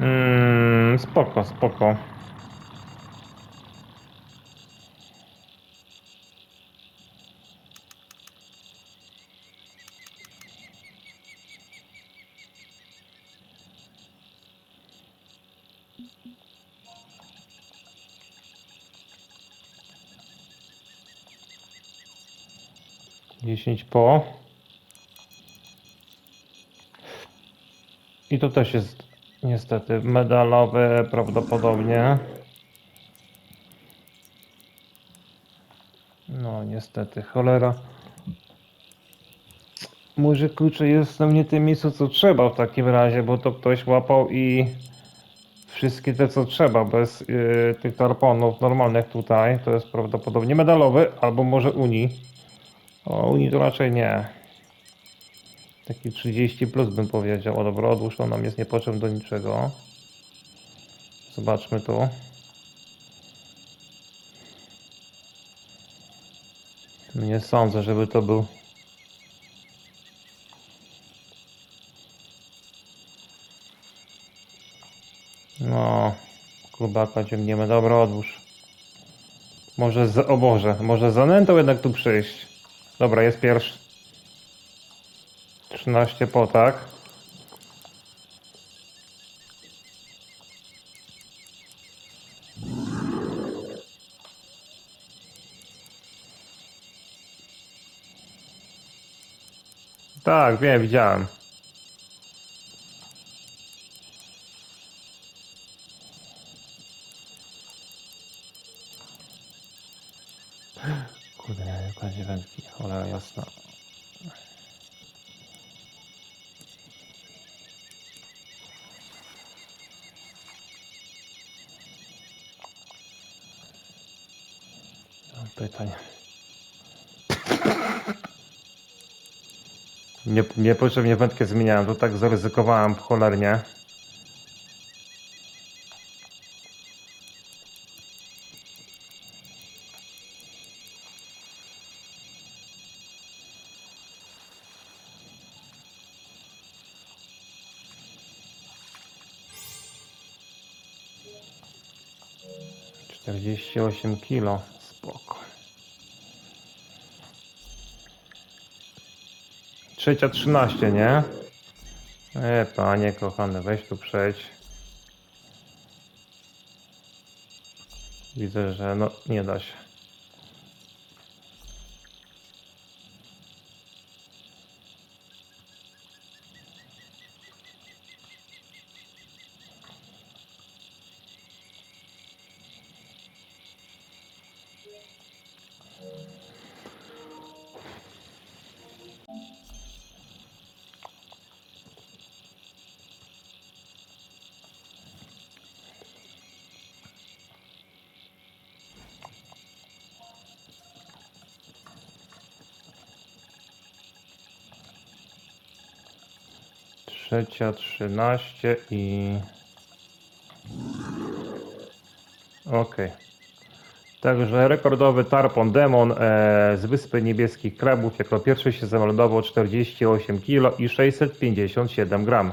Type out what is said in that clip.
Mm, spoko, spoko. Dziesięć po. I to też jest niestety medalowe prawdopodobnie. No niestety, cholera. Może klucze jest nie tym miejscu co trzeba w takim razie, bo to ktoś łapał i wszystkie te co trzeba, bez yy, tych tarponów normalnych tutaj, to jest prawdopodobnie medalowy, albo może Uni. O, Uni to raczej nie. Taki 30 plus bym powiedział. O dobra, odłóż to nam jest niepotrzebny do niczego. Zobaczmy tu. Nie sądzę, żeby to był. No, klubaka ciemniemy. Dobra, odłóż. Może z... O Boże, może za nętą jednak tu przyjść. Dobra, jest pierwszy. 13 po, tak? Tak, wiem, widziałem. Kurde, jaka dziewiątki, cholera jasna. Pytań. Nie, niepotrzebnie wędkę zmieniałem, to tak zaryzykowałem cholernie. Czterdzieści osiem kilo, spoko. Trzecia 13, nie? E, panie kochany, weź tu przejdź. Widzę, że no nie da się. Trzecia 13 i... Okej. Także rekordowy Tarpon Demon e, z Wyspy Niebieskich Krabów jako pierwszy się zameldował 48 kg i 657 gram.